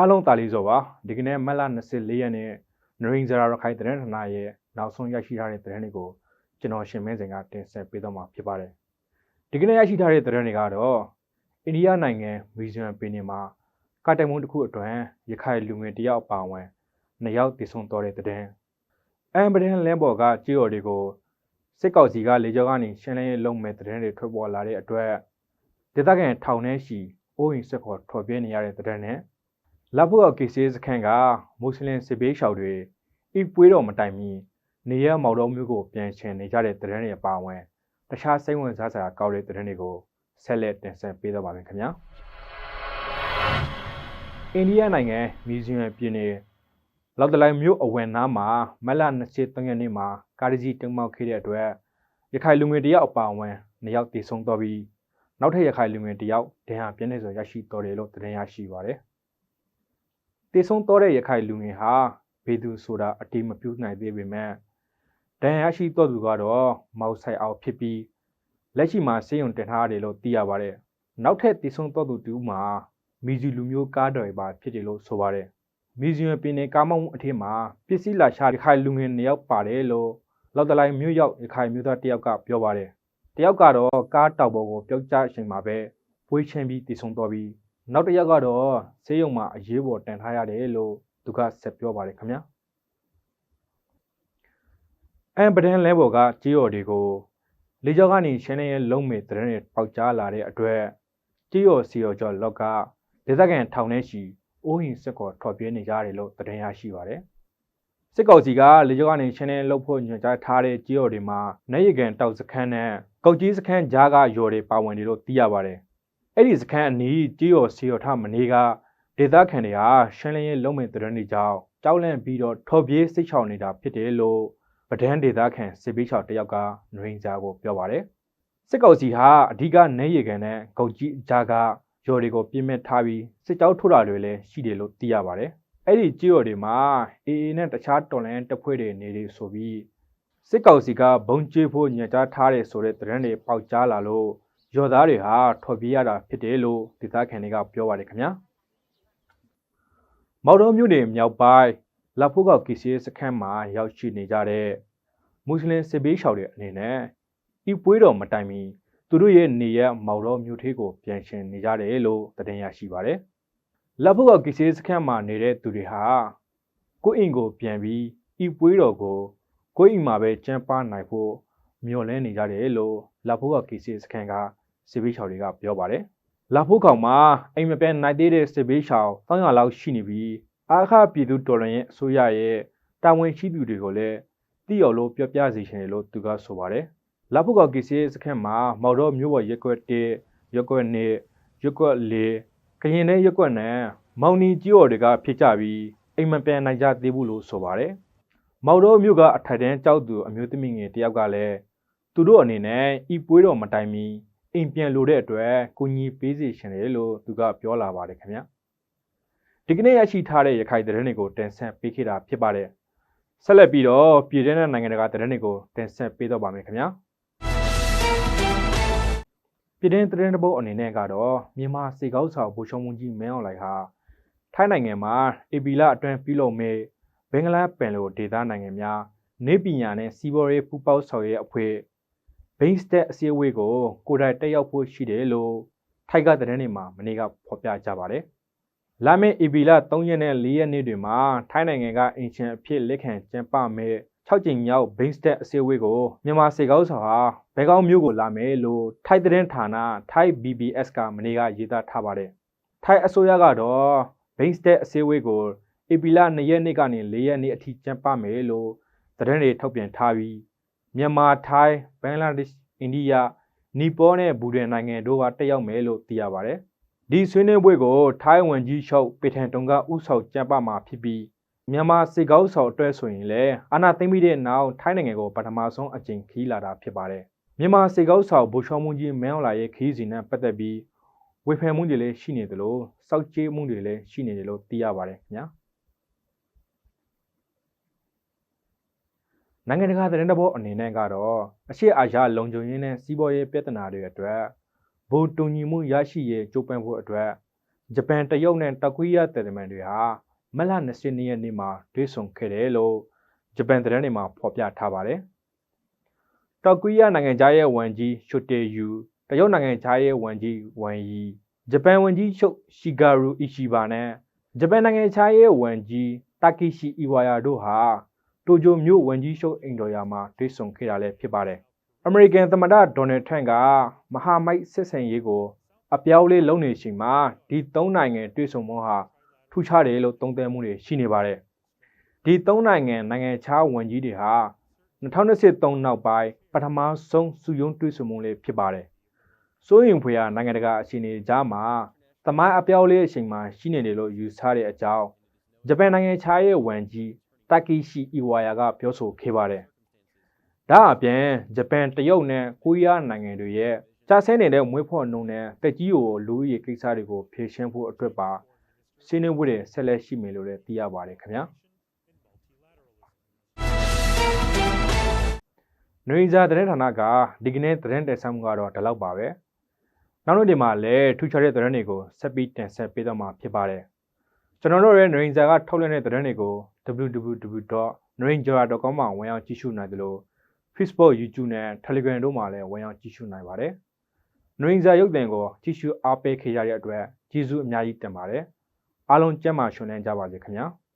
အားလုံးတာလီစောပါဒီကနေ့မက်လ24ရက်နေ့နရင်းဇရာရခိုင်သတင်းဌာနရဲ့နောက်ဆုံးရရှိထားတဲ့သတင်းတွေကိုကျွန်တော်ရှင်မင်းစင်ကတင်ဆက်ပေးတော့မှာဖြစ်ပါတယ်ဒီကနေ့ရရှိထားတဲ့သတင်းတွေကတော့အိန္ဒိယနိုင်ငံမီဇိုရမ်ပြည်နယ်မှာကာတိုင်မုံတစ်ခုအတွင်းရခိုင်လူငယ်တယောက်ပါဝင်နှစ်ယောက်တည်ဆုံတော်တဲ့သတင်းအမ်ဘဒန်လန်ဘော်ကကြေးော်တွေကိုစစ်ကောက်စီကလေကြောင်းကနေရှင်းလင်းရေးလုပ်မဲ့သတင်းတွေထွက်ပေါ်လာတဲ့အတွက်ဒေသခံထောင်ထဲရှိအိုးအိမ်ဆက်ခေါ်ထွက်ပြေးနေရတဲ့သတင်းနဲ့ လဘုတ်ကေဆေးစခန်းကမွတ်စလင်စစ်ဘေးရှောင်တွေဤပွေးတော်မတိုင်မီနေရမော်တော်မျိုးကိုပြန်ချင်နေကြတဲ့သတင်းတွေအပါအဝင်တခြားစိတ်ဝင်စားစရာကောက်တဲ့သတင်းတွေကိုဆက်လက်တင်ဆက်ပေးတော့ပါမယ်ခင်ဗျာအိန္ဒိယနိုင်ငံမီဇီယမ်ပြည်နယ်လောက်တလိုက်မြို့အဝင်နားမှာမက်လ23ရက်နေ့မှာကားကြီးတုံမောက်ခဲ့တဲ့အတွက်ရခိုင်လူငယ်တယောက်အပါအဝင်နှစ်ယောက်တည်ဆုံတော့ပြီးနောက်ထပ်ရခိုင်လူငယ်တယောက်ဒဏ်ရာပြင်းနေဆိုရရှိတော်တယ်လို့သတင်းရရှိပါတယ် တည်ဆုံတော့တဲ့ရခိုင်လူငယ်ဟာဘေသူဆိုတာအတိမပြုနိုင်သေးပေမဲ့ဒဏ်ရာရှိတော့သူကတော့မောက်ဆိုင်အောင်ဖြစ်ပြီးလက်ရှိမှာစေယုံတင်ထားရတယ်လို့သိရပါတယ်နောက်ထပ်တည်ဆုံတော့သူတူမှာမီဇီလူမျိုးကားတော်ပါဖြစ်တယ်လို့ဆိုပါတယ်မီဇီယမ်ပြည်နယ်ကားမောင်းအထက်မှာပစ္စည်းလာရှာရခိုင်လူငယ်နှစ်ယောက်ပါတယ်လို့လောက်တလိုက်မြို့ရောက်ရခိုင်မြို့သားတစ်ယောက်ကပြောပါတယ်တယောက်ကတော့ကားတောက်ပေါ်ကိုပျောက်ကျအချိန်မှာပဲဖွေးချင်းပြီးတည်ဆုံတော်ပြီး နောက်တစ်ယောက်ကတော့ဆေးရုံမှာအရေးပေါ်တန်ထားရတယ်လို့သူကဆက်ပြောပါတယ်ခင်ဗျာအမ်ပဒန်လဲဘော်ကကြေးော်တွေကိုလေကြောင်းကနေရှင်းလင်းရဲလုံးမဲ့တရင်တွေပေါက်ကြားလာတဲ့အတွက်ကြေးော်စီရော်ကျော်လောက်ကဒေသခံထောင်ထဲရှိအိုးဟင်စစ်ကောထွက်ပြေးနေကြတယ်လို့သတင်းရရှိပါတယ်စစ်ကောင်စီကလေကြောင်းကနေရှင်းလင်းလုပ်ဖို့ညွှန်ကြားထားတဲ့ကြေးော်တွေမှာနေရကန်တောက်စခန်းနဲ့ကောက်ကြီးစခန်းကြားကရော်တွေပါဝင်တယ်လို့သိရပါတယ် အဲ့ဒီစခန်းအနီးကြေးော်စီရော်ထမနေကဒေသခံတွေဟာရှင်းလင်းရေးလုပ်မဲ့သတင်းတွေကြောင့်ကြောက်လန့်ပြီးတော့ထော်ပြေးစိတ်ချောင်နေတာဖြစ်တယ်လို့ပဒန်းဒေသခံစစ်ပေးချောင်တယောက်ကနရင်းကြားကိုပြောပါတယ်စစ်ကောင်စီဟာအဓိကနေရကန်နဲ့ဂုတ်ကြီးကြားကရော်တွေကိုပြင်းမဲ့ထားပြီးစစ်ကြောထုတ်တာတွေလည်းရှိတယ်လို့သိရပါတယ်အဲ့ဒီကြေးရော်တွေမှာအေအေနဲ့တခြားတော်လန်တပ်ဖွဲ့တွေနေတယ်ဆိုပြီးစစ်ကောင်စီကဘုံကျဲဖို့ညှကြားထားတယ်ဆိုတဲ့သတင်းတွေပေါက်ကြားလာလို့ ရော်သားတွေဟာထွက်ပြေးရတာဖြစ်တယ်လို့ဒေသခံတွေကပြောပါတယ်ခင်ဗျာမော်တော်မြို့နယ်မြောက်ပိုင်းလာဖို့ကကီစီစခန်းမှာရောက်ရှိနေကြတဲ့မွတ်စလင်စစ်ဘေးရှောင်တွေအနေနဲ့ဤပွေးတော်မတိုင်မီသူတို့ရဲ့နေရမော်တော်မြို့ထေးကိုပြန်ရှင်နေကြတယ်လို့သတင်းရရှိပါတယ်။လက်ဖို့ကကီစီစခန်းမှာနေတဲ့သူတွေဟာကိုအင်ကိုပြန်ပြီးဤပွေးတော်ကိုကိုအင်မှာပဲကျန်းပါနိုင်ဖို့မျှော်လင့်နေကြတယ်လို့ လက်ဖို့ကကီစီစခန်းကစစ်ဘေးရှောင်တွေကပြောပါတယ်။လာဖို့ကောင်မှာအိမ်မပြန်နိုင်သေးတဲ့စစ်ဘေးရှောင်တောင်းရလောက်ရှိနေပြီးအာခပြည်သူတော်လှန်ရေးအစိုးရရဲ့တာဝန်ရှိသူတွေကိုလည်းသိရလို့ပြောပြစီရှင်တယ်လို့သူကဆိုပါတယ်။လာဖို့ကကီစီစခန်းမှာမော်တော်မျိုးပေါ်ရက်ွက်1ရက်ွက်2ရက်ွက်4ခရင်တဲ့ရက်ွက်နဲ့မောင်နီကြီးော်တွေကဖြစ်ကြပြီးအိမ်မပြန်နိုင်ကြသေးဘူးလို့ဆိုပါတယ်။မော်တော်မျိုးကအထိုက်တန်းကြောက်သူအမျိုးသမီးငယ်တယောက်ကလည်း သူတို့အနေနဲ့ဤပွေးတော်မတိုင်မီအိမ်ပြန်လို့တဲ့အတွက်ကိုကြီးပေးစီရှင်တယ်လို့သူကပြောလာပါတယ်ခင်ဗျာ။ဒီကနေ့ရရှိထားတဲ့ရခိုင်သတင်းတွေကိုတင်ဆက်ပေးခဲ့တာဖြစ်ပါတယ်။ဆက်လက်ပြီးတော့ပြည်တွင်းနဲ့နိုင်ငံတကာသတင်းတွေကိုတင်ဆက်ပေးတော့ပါမယ်ခင်ဗျာ။ပြည်တွင်းသတင်းတပုတ်အနေနဲ့ကတော့မြန်မာစေကောက်ဆောင်ဗိုလ်ချုပ်မှုကြီးမင်းအောင်လှိုင်ဟာထိုင်းနိုင်ငံမှာအေပီလာအတွင်းပြုလုပ်မဲ့ဘင်္ဂလားပင်လိုဒေသနိုင်ငံများနေပညာနဲ့စီးပွားရေးပူးပေါင်းဆောင်ရွက်အဖွဲ့ ဘိန်းစတက်အစည်းအဝေးကိုကိုယ်တိုင်တက်ရောက်ဖို့ရှိတယ်လို့ထိုက်ကသတင်းတွေမှာမနေ့ကဖော်ပြကြပါတယ်။လာမယ့်ဧပြီလ3ရက်နဲ့4ရက်နေ့တွေမှာထိုင်းနိုင်ငံကအင်ချင်အဖြစ်လက်ခံကျင်းပမဲ့6ကြိမ်မြောက်ဘိန်းစတက်အစည်းအဝေးကိုမြန်မာစေကောက်ဆောင်ဟာဘဲကောင်းမျိုးကိုလာမယ်လို့ထိုင်းသတင်းဌာနထိုင်း BBS ကမနေ့ကရေးသားထားပါတယ်။ထိုင်းအစိုးရကတော့ဘိန်းစတက်အစည်းအဝေးကိုဧပြီလ2ရက်နေ့ကနေ4ရက်နေ့အထိကျင်းပမယ်လို့သတင်းတွေထုတ်ပြန်ထားပြီး မြန်မာထိုင်းဘင်္ဂလားဒေ့ရှ်အိန္ဒိယနီပေါနဲ့ဘူဒန်နိုင်ငံတို့ကတက်ရောက်မယ်လို့သိရပါတယ်။ဒီဆွေးနွေးပွဲကိုထိုင်းဝန်ကြီးချုပ်ပေထန်တုံကဥဆောင်ကျင်းပမှာဖြစ်ပြီးမြန်မာစစ်ကောက်ဆောင်အတွက်ဆိုရင်လည်းအာဏာသိမ်းပြီးတဲ့နောက်ထိုင်းနိုင်ငံကိုပထမဆုံးအကြိမ်ခီးလာတာဖြစ်ပါတယ်။မြန်မာစစ်ကောက်ဆောင်ဗိုလ်ချုပ်မှုကြီးမင်းအောင်လှိုင်ရဲ့ခီးစဉ်နဲ့ပတ်သက်ပြီးဝေဖန်မှုတွေလည်းရှိနေသလိုစောက်ကြေးမှုတွေလည်းရှိနေတယ်လို့သိရပါတယ်ခင်ဗျာ။ နိုင်ငံတကာသတင်းတဘောအနေနဲ့ကတော့အရှိအာရှလုံခြုံရေးနဲ့စီးပွားရေးပြဿနာတွေအတွက်ဘုံတူညီမှုရရှိရေးကြိုးပမ်းဖို့အတွက်ဂျပန်တရုတ်နဲ့တောက်ကိုရီးယားတယ်မန်တွေဟာမလ22ရက်နေ့မှာတွေ့ဆုံခဲ့တယ်လို့ဂျပန်သတင်းတွေမှာဖော်ပြထားပါတယ်။တောက်ကိုရီးယားနိုင်ငံသားရဲ့ဝန်ကြီးရှူတေယူတရုတ်နိုင်ငံသားရဲ့ဝန်ကြီးဝမ်ယီဂျပန်ဝန်ကြီးချုပ်ရှီဂါရူအီရှီဘာနဲ့ဂျပန်နိုင်ငံသားရဲ့ဝန်ကြီးတာကီရှီအီဝါယာတို့ဟာ တိုကျိုမြို့ဝန်ကြီးချုပ်အိမ်တော်ယာမှာတွေ့ဆုံခဲ့တာလည်းဖြစ်ပါတယ်။အမေရိကန်သမ္မတဒေါ်နယ်ထရန့်ကမဟာမိတ်စစ်ဆင်ရေးကိုအပြောင်းလဲလုပ်နေချိန်မှာဒီသုံးနိုင်ငံတွေ့ဆုံမှုဟာထူးခြားတယ်လို့သုံးသပ်မှုတွေရှိနေပါတယ်။ဒီသုံးနိုင်ငံနိုင်ငံခြားဝန်ကြီးတွေဟာ2023နောက်ပိုင်းပထမဆုံးစုယုံတွေ့ဆုံမှုလေးဖြစ်ပါတယ်။စိုးရင်ဖွေရနိုင်ငံတကာအခြေအနေကြားမှာသမိုင်းအပြောင်းလဲအချိန်မှာရှိနေတယ်လို့ယူဆတဲ့အကြောင်းဂျပန်နိုင်ငံခြားရေးဝန်ကြီး တာကီရှီအီဝါယာကပြောဆိုခဲ့ပါတယ်။ဒါအပြင်ဂျပန်တရုတ်နဲ့ကိုရီးယားနိုင်ငံတွေရဲ့ကြာဆင်းနေတဲ့မွေးဖွားနှုန်းနဲ့တက်ကြီးကိုလူဦးရေကိစ္စတွေကိုဖြေရှင်းဖို့အတွက်ပါဆွေးနွေးမှုတွေဆက်လက်ရှိမယ်လို့လည်းသိရပါတယ်ခင်ဗျာ။နွေစာသတင်းဌာနကဒီကနေ့သတင်းတင်ဆက်မှုကတော့ဒီလောက်ပါပဲ။နောက်နေ့ဒီမှာလည်းထူးခြားတဲ့သတင်းတွေကိုဆက်ပြီးတင်ဆက်ပေးတော့မှာဖြစ်ပါတယ်။ကျွန်တော်တို့ရဲ့နွေစာကထုတ်လွှင့်တဲ့သတင်းတွေကို www.nranger.com မှာဝင်ရောက်ကြည့်ရှုနိုင်တယ်လို့ Facebook, YouTube နဲ့ Telegram တို့မှာလည်းဝင်ရောက်ကြည့်ရှုနိုင်ပါတယ်။နွေစာရုပ်သံကိုကြည့်ရှုအားပေးခဲ့ရတဲ့အတွက်ကျေးဇူးအများကြီးတင်ပါတယ်။အားလုံးကျမ်းမာရှင်လန်းကြပါစေခင်ဗျာ။